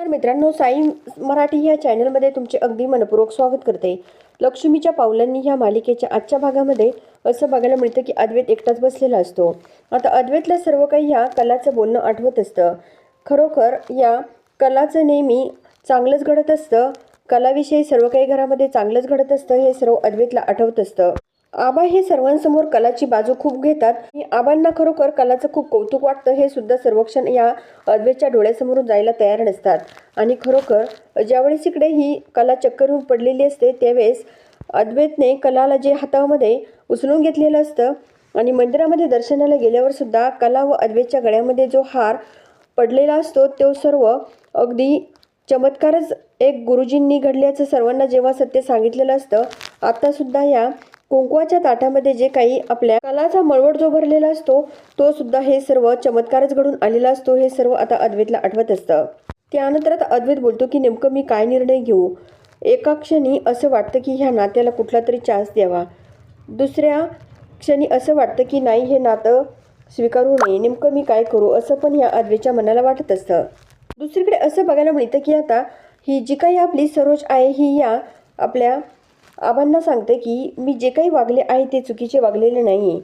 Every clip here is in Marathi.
तर मित्रांनो साई मराठी ह्या चॅनलमध्ये तुमचे अगदी मनपूर्वक स्वागत करते. लक्ष्मीच्या पावलांनी ह्या मालिकेच्या आजच्या भागामध्ये असं बघायला मिळतं की अद्वैत एकटाच बसलेला असतो. आता अद्वैतला सर्व काही ह्या कलाचं बोलणं आठवत असतं. खरोखर या कलाचं नेहमी चांगलंच घडत असतं. कलाविषयी सर्व काही घरामध्ये चांगलंच घडत असतं हे सर्व अद्वैतला आठवत असतं. आबा हे सर्वांसमोर कलाची बाजू खूप घेतात. आणि आबांना खरोखर कलाचं खूप कौतुक वाटतं हे सुद्धा सर्वक्षण या अद्वेच्या डोळ्यासमोरून जायला तयार नसतात. आणि खरोखर ज्यावेळेस इकडे ही कला चक्कर पडलेली असते त्यावेळेस अद्वैतने कलाला जे हातामध्ये उचलून घेतलेलं असतं आणि मंदिरामध्ये दर्शनाला गेल्यावर सुद्धा कला व अद्वैतच्या गळ्यामध्ये जो हार पडलेला असतो तो सर्व अगदी चमत्कारच एक गुरुजींनी घडल्याचं सर्वांना जेव्हा सत्य सांगितलेलं असतं आत्तासुद्धा या कुंकवाच्या ताटामध्ये जे काही आपल्या कलाचा मळवट जो भरलेला असतो तो सुद्धा हे सर्व चमत्कारच घडून आलेला असतो हे सर्व आता अद्वैतला आठवत असतं. त्यानंतर आता अद्वैत बोलतो की नेमकं मी काय निर्णय घेऊ? एका क्षणी असं वाटतं की ह्या नात्याला कुठला तरी चान्स द्यावा. दुसऱ्या क्षणी असं वाटतं की नाही हे नातं स्वीकारू नये. नेमकं मी काय करू? असं पण या अद्वेच्या मनाला वाटत असतं. दुसरीकडे असं बघायला मिळतं की आता ही जी काही आपली सरोज आहे ही या आपल्या आबांना सांगते की मी जे काही वागले आहे ते चुकीचे वागलेले नाही आहे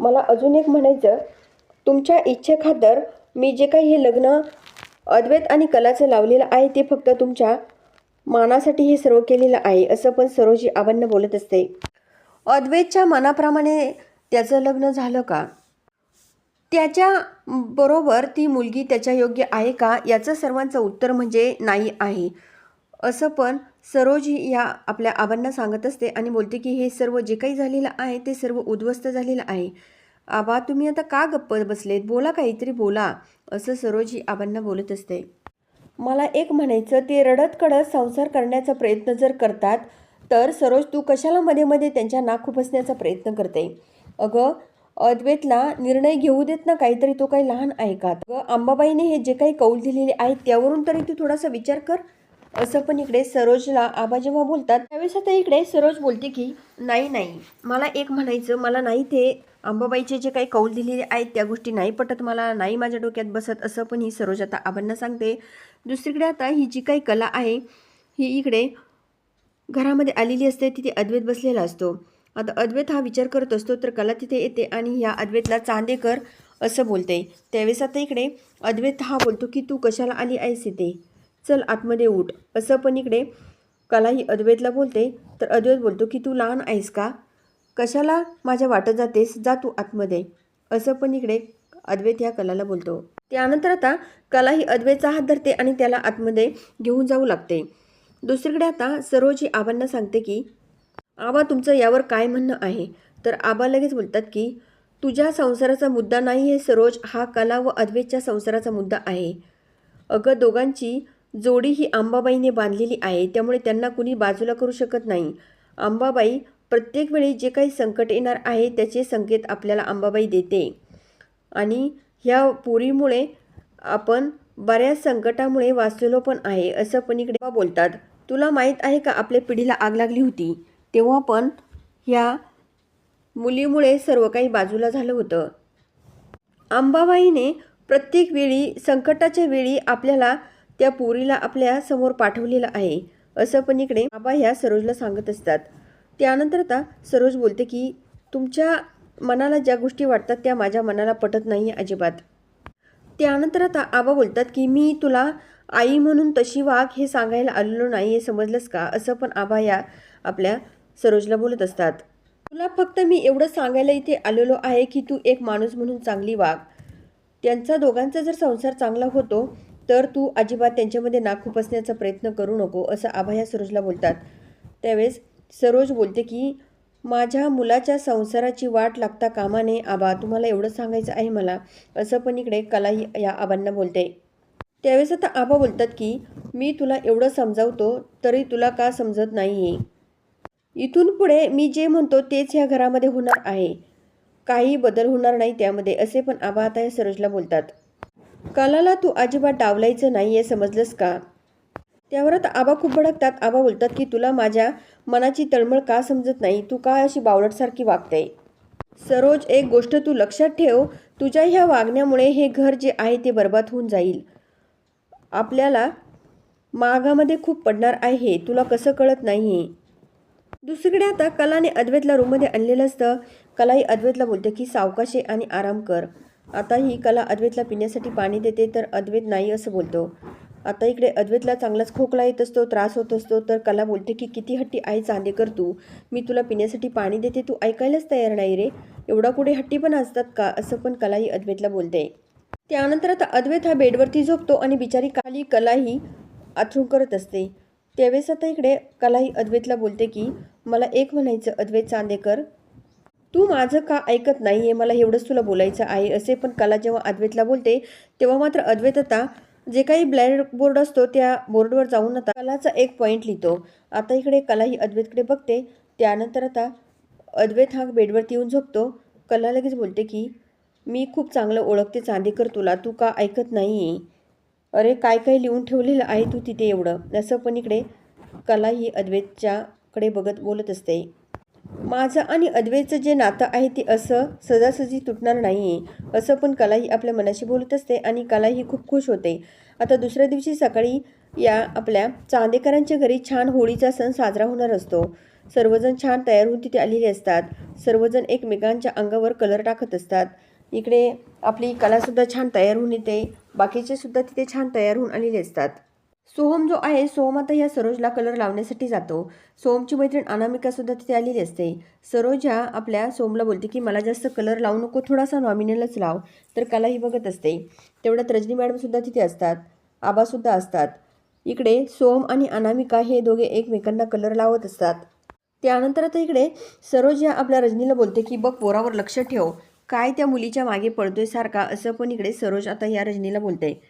मला अजून एक म्हणायचं तुमच्या इच्छेखातर मी जे काही हे लग्न अद्वैत आणि कलाचं लावलेलं आहे ते फक्त तुमच्या मानासाठी हे सर्व केलेलं आहे असं पण सरोजी आबांना बोलत असते. अद्वैतच्या मनाप्रमाणे त्याचं लग्न झालं का? त्याच्या बरोबर ती मुलगी त्याच्या योग्य आहे का? याचं सर्वांचं उत्तर म्हणजे नाही आहे. असं पण सरोज ही या आपल्या आबांना सांगत असते आणि बोलते की हे सर्व जे काही झालेलं आहे ते सर्व उद्ध्वस्त झालेलं आहे. आबा तुम्ही आता का गप्प बसलेत? बोला काहीतरी बोला असं सरोज ही आबांना बोलत असते. मला एक म्हणायचं ते रडत कडत संसार करण्याचा प्रयत्न जर करतात तर सरोज तू कशाला मध्ये मध्ये त्यांच्या नाक खुपसण्याचा प्रयत्न करते? अगं अद्वैतला निर्णय घेऊ देत ना काहीतरी तो काही लहान आहे का? अगं अंबाबाईने हे जे काही कौल दिलेले आहेत त्यावरून तरी तू थोडासा विचार कर. असं पण इकडे सरोजला आबा जेव्हा बोलतात त्यावेळेस आता इकडे सरोज बोलते की नाही नाही मला एक म्हणायचं मला नाही ते अंबाबाईचे जे काही कौल दिलेले आहेत त्या गोष्टी नाही पटत मला नाही माझ्या डोक्यात बसत असं पण ही सरोज आता आबांना सांगते. दुसरीकडे आता ही जी काही कला आहे ही इकडे घरामध्ये आलेली असते तिथे अद्वैत बसलेला असतो. आता अद्वैत हा विचार करत असतो तर कला तिथे येते आणि ह्या अद्वैतला चांदेकर असं बोलते. त्यावेळेस आता इकडे अद्वैत हा बोलतो की तू कशाला आली आहेस इथे? चल आतमध्ये उठ. असं पण इकडे कला ही अद्वैतला बोलते. तर अद्वैत बोलतो की तू लहान आहेस का? कशाला माझ्या वाटत जातेस? जा तू आतमध्ये. असं पण इकडे अद्वैत ह्या कलाला बोलतो. त्यानंतर आता कला ही अद्वैतचा हात धरते आणि त्याला आतमध्ये घेऊन जाऊ लागते. दुसरीकडे आता सरोजी आबांना सांगते की आबा तुमचं यावर काय म्हणणं आहे? तर आबा लगेच बोलतात की तुझ्या संसाराचा मुद्दा नाही आहे सरोज. हा कला व अद्वैतच्या संसाराचा मुद्दा आहे. अगं दोघांची जोडी ही अंबाबाईने बांधलेली आहे त्यामुळे त्यांना कुणी बाजूला करू शकत नाही. अंबाबाई प्रत्येक वेळी जे काही संकट येणार आहे त्याचे संकेत आपल्याला अंबाबाई देते. आणि ह्या पुरीमुळे आपण बऱ्याच संकटामुळे वाचलेलो पण आहे असं पण इकडे बोलतात. तुला माहीत आहे का आपल्या पिढीला आग लागली होती? तेव्हा पण ह्या मुलीमुळे सर्व काही बाजूला झालं होतं. अंबाबाईने प्रत्येक वेळी संकटाच्या वेळी आपल्याला त्या पुरीला आपल्यासमोर पाठवलेलं आहे असं पण इकडे आबा ह्या सरोजला सांगत असतात. त्यानंतर आता सरोज बोलते की तुमच्या मनाला ज्या गोष्टी वाटतात त्या माझ्या मनाला पटत नाही अजिबात. त्यानंतर आता आबा बोलतात की मी तुला आई म्हणून तशी वाघ हे सांगायला आलेलो नाही हे समजलंस का? असं पण आबा या आपल्या सरोजला बोलत असतात. तुला फक्त मी एवढं सांगायला इथे आलेलो आहे की तू एक माणूस म्हणून चांगली वाघ. त्यांचा दोघांचा जर संसार चांगला होतो तर तू अजिबात त्यांच्यामध्ये नाक खुपसण्याचा प्रयत्न करू नको असं आभाया सरोजला बोलतात. त्यावेळेस सरोज बोलते की माझ्या मुलाच्या संसाराची वाट लागता कामा नये आबा तुम्हाला एवढं सांगायचं आहे मला असं पण इकडे कलाही या आबांना बोलते. त्यावेळेस आता आबा बोलतात की मी तुला एवढं समजावतो तरी तुला का समजत नाही आहे इथून पुढे मी जे म्हणतो तेच ह्या घरामध्ये होणार आहे. काही बदल होणार नाही त्यामध्ये असे पण आबा आता या सरोजला बोलतात. कलाला तू अजिबात डावलायचं नाही आहे समजलंस का? त्यावर आता आबा खूप भडकतात. आबा बोलतात की तुला माझ्या मनाची तळमळ का समजत नाही? तू का अशी बावळटसारखी वागते? सरोज एक गोष्ट तू लक्षात ठेव. तुझ्या ह्या वागण्यामुळे हे घर जे आहे ते बर्बाद होऊन जाईल. आपल्याला मागामध्ये खूप पडणार आहे. तुला कसं कळत नाही? दुसरीकडे आता कलाने अद्वैतला रूममध्ये आणलेलं असतं. कलाही अद्वैतला बोलते की सावकाशे आणि आराम कर. आता ही कला अद्वैतला पिण्यासाठी पाणी देते तर अद्वैत नाही असं बोलतो. आता इकडे अद्वैतला चांगलाच खोकला येत असतो त्रास होत असतो तर कला बोलते की किती हट्टी आहे चांदेकर तू. मी तुला पिण्यासाठी पाणी देते तू ऐकायलाच तयार नाही रे. एवढा कुठे हट्टी पण असतात का? असं पण कला ही अद्वैतला बोलते. त्यानंतर आता अद्वैत हा बेडवरती झोपतो आणि बिचारी खाली कलाही आथरूण करत असते. त्यावेळेस आता इकडे कलाही अद्वैतला बोलते की मला एक म्हणायचं अद्वैत चांदेकर तू माझं का ऐकत नाही आहे मला एवढंच तुला बोलायचं आहे. असे पण कला जेव्हा अद्वैतला बोलते तेव्हा मात्र अद्वैत आता जे काही ब्लॅक बोर्ड असतो त्या बोर्डवर जाऊन आता कलाचा एक पॉईंट लिहितो. आता इकडे कला ही अद्वैतकडे बघते. त्यानंतर आता अद्वैत हा बेडवरती येऊन झोपतो. कला लगेच बोलते की मी खूप चांगलं ओळखते चांदेकर तुला. तू का ऐकत नाही अरे काय काय लिहून ठेवलेलं आहे तू तिथे एवढं? असं पण इकडे कला ही अद्वैतच्याकडे बघत बोलत असते. माझं आणि अद्वैतचं जे नातं आहे ते असं सजासजी तुटणार नाही आहे असं पण कलाही आपल्या मनाशी बोलत असते आणि कलाही खूप खुश होते. आता दुसऱ्या दिवशी सकाळी या आपल्या चांदेकरांच्या घरी छान होळीचा सण साजरा होणार असतो. सर्वजण छान तयार होऊन तिथे आलेले असतात. सर्वजण एकमेकांच्या अंगावर कलर टाकत असतात. इकडे आपली कलासुद्धा छान तयार होऊन येते. बाकीचे सुद्धा तिथे छान तयार होऊन आलेले असतात. सोहम जो आहे सोहम आता या सरोजला कलर लावण्यासाठी जातो. सोहमची मैत्रीण अनामिका सुद्धा तिथे आलेली असते. सरोज ह्या आपल्या सोमला बोलते की मला जास्त कलर लावू नको थोडासा नॉमिनलच लाव. तर कलाही बघत असते. तेवढ्यात रजनी मॅडमसुद्धा तिथे असतात. आबासुद्धा असतात. इकडे सोम आणि अनामिका हे दोघे एकमेकांना कलर लावत असतात. त्यानंतर आता इकडे सरोज या आपल्या रजनीला बोलते की बघ पोरावर लक्ष ठेव. काय त्या मुलीच्या मागे पडतोय सारखा असं पण इकडे सरोज आता या रजनीला बोलते.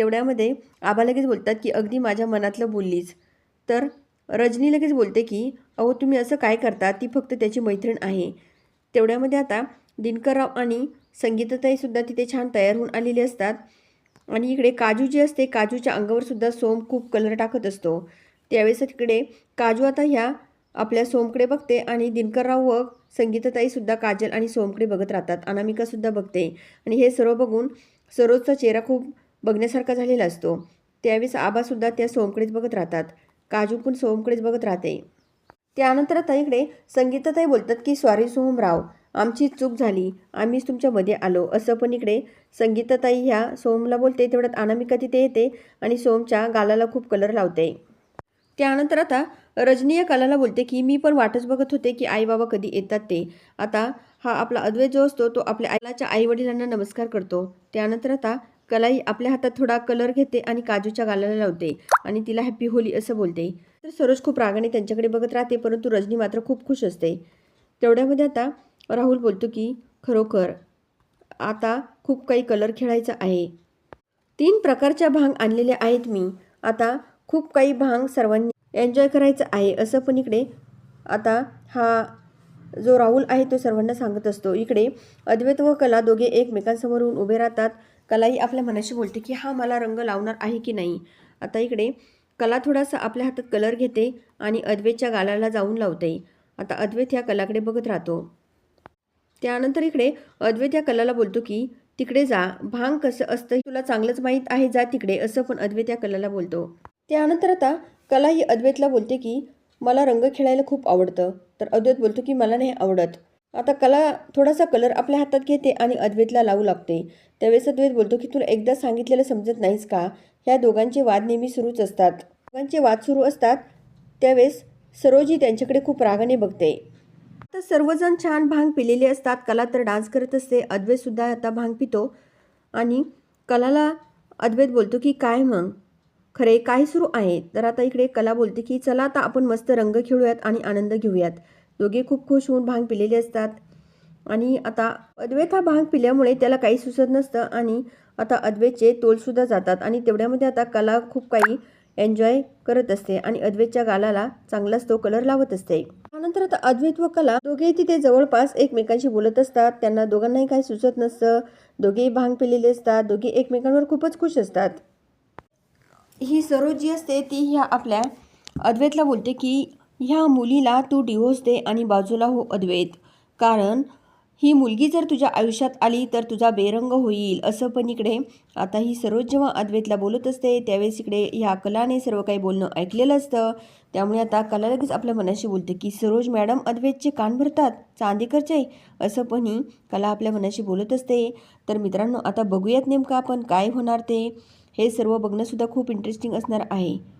तेवढ्यामध्ये आबा लगेच बोलतात की अगदी माझ्या मनातलं बोललीच तर रजनी लगेच बोलते की अहो तुम्ही असं काय करता? ती फक्त त्याची मैत्रीण आहे. तेवढ्यामध्ये आता दिनकरराव आणि संगीताताईसुद्धा तिथे छान तयार होऊन आलेले असतात. आणि इकडे काजू जी असते काजूच्या अंगावरसुद्धा सोम खूप कलर टाकत असतो. त्यावेळेस तिकडे काजू आता ह्या आपल्या सोमकडे बघते आणि दिनकरराव व संगीताताईसुद्धा काजल आणि सोमकडे बघत राहतात. अनामिकासुद्धा बघते. आणि हे सर्व बघून सरोजचा चेहरा खूप बघण्यासारखा झालेला असतो. त्यावेळेस आबासुद्धा त्या सोमकडेच बघत राहतात. काजू पण सोमकडेच बघत राहते. त्यानंतर आता इकडे संगीताताई बोलतात की सॉरी सोहमराव आमची चूक झाली. आम्हीच तुमच्यामध्ये आलो. असं पण इकडे संगीताताई ह्या सोमला बोलते. तेवढ्यात अनामिका तिथे येते आणि सोमच्या गालाला खूप कलर लावते. त्यानंतर आता रजनी या कलाला बोलते की मी पण वाटच बघत होते की आई बाबा कधी येतात ते. आता हा आपला अद्वैत जो असतो तो आपल्या आईलाच्या आईवडिलांना नमस्कार करतो. त्यानंतर आता कलाई आपल्या हातात थोडा कलर घेते आणि काजूच्या गालाला लावते आणि तिला हॅप्पी होली असं बोलते. तर सरोज खूप रागाने त्यांच्याकडे बघत राहते परंतु रजनी मात्र खूप खुश असते. तेवढ्यामध्ये आता राहुल बोलतो की खरोखर आता खूप काही कलर खेळायचा आहे. तीन प्रकारच्या भांग आणलेल्या आहेत मी. आता खूप काही भांग सर्वांनी एन्जॉय करायचं आहे. असं पण इकडे आता हा जो राहुल आहे तो सर्वांना सांगत असतो. इकडे अद्वैत व कला दोघे एकमेकांसमोर उभे राहतात. कलाही आपल्या मनाशी बोलते की हा मला रंग लावणार आहे की नाही. आता इकडे कला थोडासा आपल्या हातात कलर घेते आणि अद्वैतच्या गालाला जाऊन लावते. आता अद्वैत ह्या कलाकडे बघत राहतो. त्यानंतर इकडे अद्वैत या कलाला बोलतो की तिकडे जा. भांग कसं असतं हे तुला चांगलंच माहीत आहे. जा तिकडे असं पण अद्वैत या कलाला बोलतो. त्यानंतर आता कला ही अद्वैतला बोलते की मला रंग खेळायला खूप आवडतं. तर अद्वैत बोलतो की मला नाही आवडत. आता कला थोडासा कलर आपल्या हातात घेते आणि अद्वैतला लावू लागते. त्यावेळेस अद्वैत बोलतो की तुला एकदा सांगितलेलं समजत नाहीस का? ह्या दोघांचे वाद नेहमी सुरूच असतात. दोघांचे वाद सुरू असतात त्यावेळेस सरोजी त्यांच्याकडे खूप रागाने बघते. तर सर्वजण छान भांग पिलेले असतात. कला तर डान्स करत असते. अद्वैतसुद्धा आता भांग पितो. आणि कलाला अद्वैत बोलतो की काय मग? खरे काय सुरू आहे. तर आता इकडे कला बोलते की चला आता आपण मस्त रंग खेळूयात आणि आनंद घेऊयात. दोघे खूप खुश होऊन भांग पिलेले असतात. आणि आता अद्वैत हा भांग पिल्यामुळे त्याला काही सुचत नसतं आणि आता अद्वैतचे तोलसुद्धा जातात आणि तेवढ्यामध्ये आता कला खूप काही एन्जॉय करत असते आणि अद्वैतच्या गालाला चांगलाच तो कलर लावत असते. त्यानंतर आता अद्वैत व कला दोघेही तिथे जवळपास एकमेकांशी बोलत असतात. त्यांना दोघांनाही काही सुचत नसतं. दोघेही भांग पिलेले असतात. दोघे एकमेकांवर खूपच खुश असतात. ही सरोज जी असते ती ह्या आपल्या अद्वैतला बोलते की ह्या मुलीला तू डिवोर्स दे आणि बाजूला हो अद्वैत. कारण ही मुलगी जर तुझ्या आयुष्यात आली तर तुझा बेरंग होईल असं पण इकडे. आता ही सरोज जेव्हा अद्वैतला बोलत असते त्यावेळेस इकडे ह्या कलाने सर्व काही बोलणं ऐकलेलं असतं. त्यामुळे आता कला लगेच आपल्या मनाशी बोलते की सरोज मॅडम अद्वैतचे कान भरतात चांदेकरचे? असं पण ही कला आपल्या मनाशी बोलत असते. तर मित्रांनो आता बघूयात नेमकं आपण काय होणार ते. हे सर्व बघणंसुद्धा खूप इंटरेस्टिंग असणार आहे.